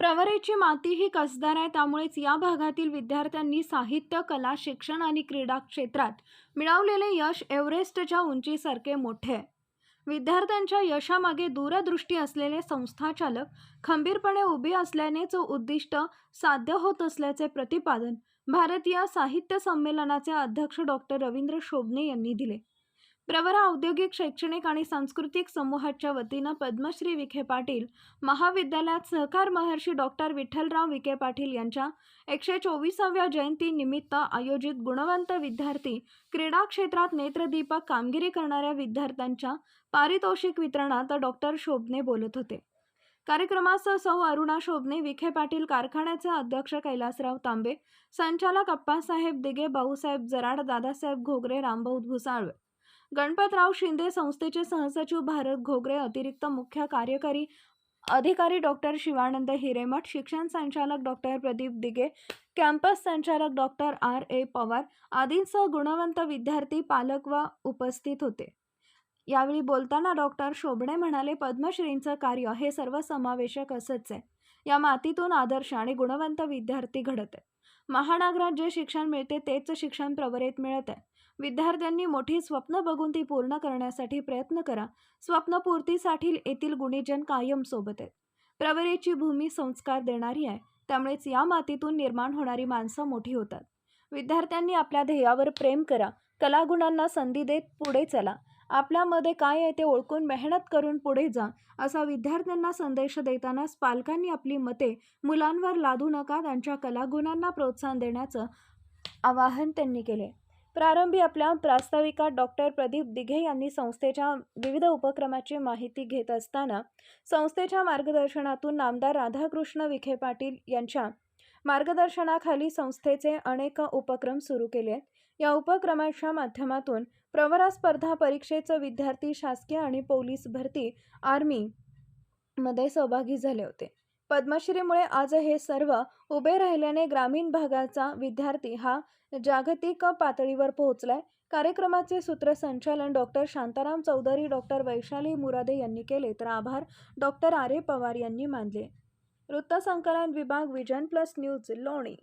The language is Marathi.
प्रवरेची माती ही कसदार आहे त्यामुळेच या भागातील विद्यार्थ्यांनी साहित्य कला शिक्षण आणि क्रीडा क्षेत्रात मिळवलेले यश एव्हरेस्टच्या उंचीसारखे मोठे आहे. विद्यार्थ्यांच्या यशामागे दूरदृष्टी असलेले संस्थाचालक खंबीरपणे उभे असल्यानेच उद्दिष्ट साध्य होत असल्याचे प्रतिपादन भारतीय साहित्य संमेलनाचे अध्यक्ष डॉक्टर रवींद्र शोभने यांनी दिले. प्रवरा औद्योगिक शैक्षणिक आणि सांस्कृतिक समूहाच्या वतीनं पद्मश्री विखे पाटील महाविद्यालयात सहकार महर्षी डॉक्टर विठ्ठलराव विखे पाटील यांच्या एकशे चोवीसाव्या जयंतीनिमित्त आयोजित गुणवंत विद्यार्थी क्रीडा क्षेत्रात नेत्रदीपक कामगिरी करणाऱ्या विद्यार्थ्यांच्या पारितोषिक वितरणात डॉक्टर शोभने बोलत होते. कार्यक्रमास सौ अरुणा शोभने विखे पाटील कारखान्याचे अध्यक्ष कैलासराव तांबे संचालक अप्पासाहेब दिगे भाऊसाहेब जराड दादासाहेब घोगरे रामभाऊ भुसाळवे गणपतराव शिंदे संस्थेचे सहसचिव भारत घोगरे अतिरिक्त मुख्य कार्यकारी अधिकारी डॉक्टर शिवानंद हिरेमठ शिक्षण संचालक डॉक्टर प्रदीप दिगे कॅम्पस संचालक डॉक्टर आर. ए. पवार आदींसह गुणवंत विद्यार्थी पालक व उपस्थित होते. यावेळी बोलताना डॉक्टर शोभणे म्हणाले पद्मश्रींचं कार्य हे सर्वसमावेशक असंच आहे. या मातीतून आदर्श आणि गुणवंत विद्यार्थी घडत आहे महानगरात जे शिक्षण मिळते तेच शिक्षण प्रवरेत मिळत आहे. विद्यार्थ्यांनी मोठी स्वप्न बघून ती पूर्ण करण्यासाठी प्रयत्न करा. स्वप्नपूर्तीसाठी येथील गुणीजन कायम सोबत आहेत. प्रवरेची भूमी संस्कार देणारी आहे. त्यामुळेच या मातीतून निर्माण होणारी माणसं मोठी होतात. विद्यार्थ्यांनी आपल्या ध्येयावर प्रेम करा. कलागुणांना संधी देत पुढे चला. आपल्यामध्ये काय आहे ते ओळखून मेहनत करून पुढे जा असा विद्यार्थ्यांना संदेश देतानाच पालकांनी आपली मते मुलांवर लादू नका त्यांच्या कलागुणांना प्रोत्साहन देण्याचं आवाहन त्यांनी केले. प्रारंभी आपल्या प्रास्ताविकात डॉक्टर प्रदीप दिघे यांनी संस्थेच्या विविध उपक्रमाची माहिती घेत असताना संस्थेच्या मार्गदर्शनातून नामदार राधाकृष्ण विखे पाटील यांच्या मार्गदर्शनाखाली संस्थेचे अनेक उपक्रम सुरू केले आहेत. या उपक्रमाच्या माध्यमातून प्रवरा स्पर्धा परीक्षेचं विद्यार्थी शासकीय आणि पोलीस भरती आर्मी मध्ये सहभागी झाले होते. पद्मश्रीमुळे आज हे सर्व उभे राहिल्याने ग्रामीण भागाचा विद्यार्थी हा जागतिक पातळीवर पोहोचलाय. कार्यक्रमाचे सूत्रसंचालन डॉक्टर शांताराम चौधरी डॉक्टर वैशाली मुरादे यांनी केले. तर आभार डॉक्टर आरे. पवार यांनी मानले. वृत्तसंकलन विभाग विजन प्लस न्यूज लोणी